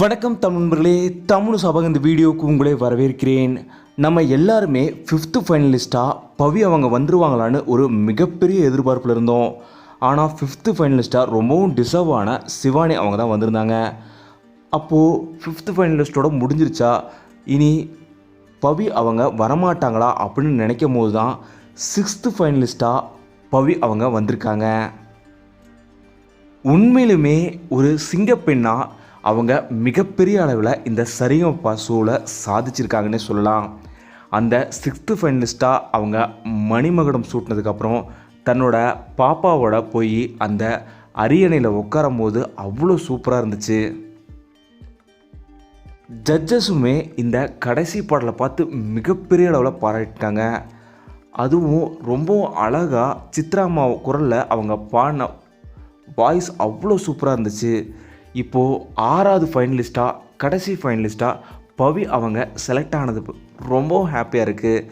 வணக்கம் தமிழ் நண்பர்களே தமிழ் சபக இந்த வீடியோவுக்கு உங்களே வரவேற்கிறேன். நம்ம எல்லாருமே ஃபிஃப்த்து ஃபைனலிஸ்ட்டாக பவி அவங்க வந்துருவாங்களான்னு ஒரு மிகப்பெரிய எதிர்பார்ப்பில் இருந்தோம். ஆனால் ஃபிஃப்த்து ஃபைனலிஸ்ட்டாக ரொம்பவும் டிசர்வ் ஆன சிவானி அவங்க தான் வந்திருந்தாங்க. அப்போது ஃபிஃப்த்து ஃபைனலிஸ்ட்டோட முடிஞ்சிருச்சா? இனி பவி அவங்க வரமாட்டாங்களா அப்படின்னு நினைக்கும் போது தான் சிக்ஸ்த்து ஃபைனலிஸ்ட்டாக பவி அவங்க வந்திருக்காங்க. உண்மையிலுமே ஒரு சிங்கப்பெண்ணாக அவங்க மிகப்பெரிய அளவில் இந்த சரிகமப்பா ஷோவில் சாதிச்சிருக்காங்கன்னே சொல்லலாம். அந்த சிக்ஸ்த்து ஃபைனலிஸ்ட்டாக அவங்க மணிமகுடம் சூட்டினதுக்கப்புறம் தன்னோட பாப்பாவோட போய் அந்த அரியணையில் உட்காரும் போது அவ்வளோ சூப்பராக இருந்துச்சு. ஜட்ஜஸுமே இந்த கடைசி பாடலை பார்த்து மிகப்பெரிய அளவில் பாராட்டிட்டாங்க. அதுவும் ரொம்பவும் அழகாக சித்ராமா குரலில் அவங்க பாடின வாய்ஸ் அவ்வளோ சூப்பராக இருந்துச்சு. இப்போது ஆறாவது ஃபைனலிஸ்ட்டாக கடைசி ஃபைனலிஸ்ட்டாக பவி அவங்க செலக்ட் ஆனது ரொம்பவும் ஹாப்பியாக இருக்குது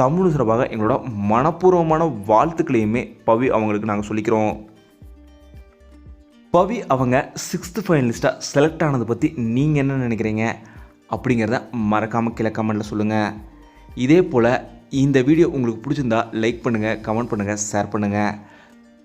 தமிழ் சார்பாக எங்களோட மனப்பூர்வமான வாழ்த்துக்களையுமே பவி அவங்களுக்கு நாங்கள் சொல்லிக்கிறோம். பவி அவங்க சிக்ஸ்த்து ஃபைனலிஸ்ட்டாக செலக்ட் ஆனதை பற்றி நீங்கள் என்ன நினைக்கிறீங்க? அப்படிங்கிறத மறக்காமல் கீழே கமெண்ட்டில் சொல்லுங்கள் இதே போல் இந்த வீடியோ உங்களுக்கு பிடிச்சிருந்தா லைக் பண்ணுங்கள் கமெண்ட் பண்ணுங்கள் ஷேர் பண்ணுங்கள்